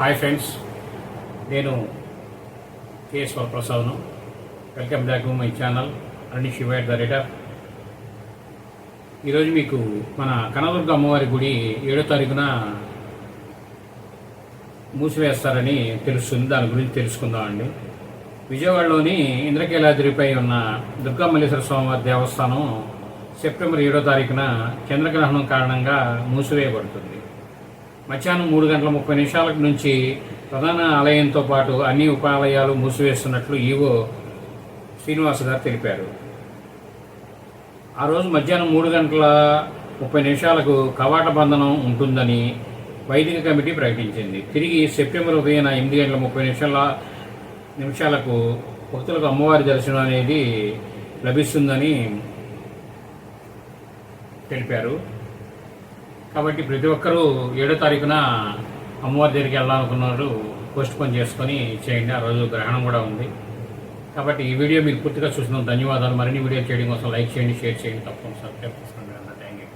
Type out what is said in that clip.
Hi friends నేను KS వరప్రసాద్ను welcome back to my channel Arani Shiva at the rater ఈరోజు మీకు మన కనదుర్గ అమ్మవారి గుడి ఏడో తారీఖున మూసివేస్తారని తెలుస్తుంది. దాని గురించి తెలుసుకుందామండి విజయవాడలోని ఇంద్రకీలాద్రిపై ఉన్న దుర్గామల్లేశ్వర స్వామివారి దేవస్థానం సెప్టెంబర్ ఏడో తారీఖున చంద్రగ్రహణం కారణంగా మూసివేయబడుతుంది. మధ్యాహ్నం మూడు గంటల ముప్పై నిమిషాల నుంచి ప్రధాన ఆలయంతో పాటు అన్ని ఉపాలయాలు మూసివేస్తున్నట్లు ఈవో శ్రీనివాస్ గారు తెలిపారు. ఆ రోజు మధ్యాహ్నం మూడు గంటల ముప్పై నిమిషాలకు కవాట బంధనం ఉంటుందని వైదిక కమిటీ ప్రకటించింది. తిరిగి సెప్టెంబర్ ఉదయం ఎనిమిది గంటల ముప్పై నిమిషాల నిమిషాలకు భక్తులకు అమ్మవారి దర్శనం అనేది లభిస్తుందని తెలిపారు. కాబట్టి ప్రతి ఒక్కరూ ఏడో తారీఖున అమ్మవారి దగ్గరికి వెళ్ళాలనుకున్నారు పోస్ట్ పోన్ చేసుకొని చేయండి. ఆ రోజు గ్రహణం కూడా ఉంది. కాబట్టి ఈ వీడియో మీరు పూర్తిగా చూసినందుకు ధన్యవాదాలు. మరిన్ని వీడియో చేయడం కోసం లైక్ చేయండి షేర్ చేయండి. తప్పకుండా సబ్స్క్రైబ్ చేసుకోండి. Thank you.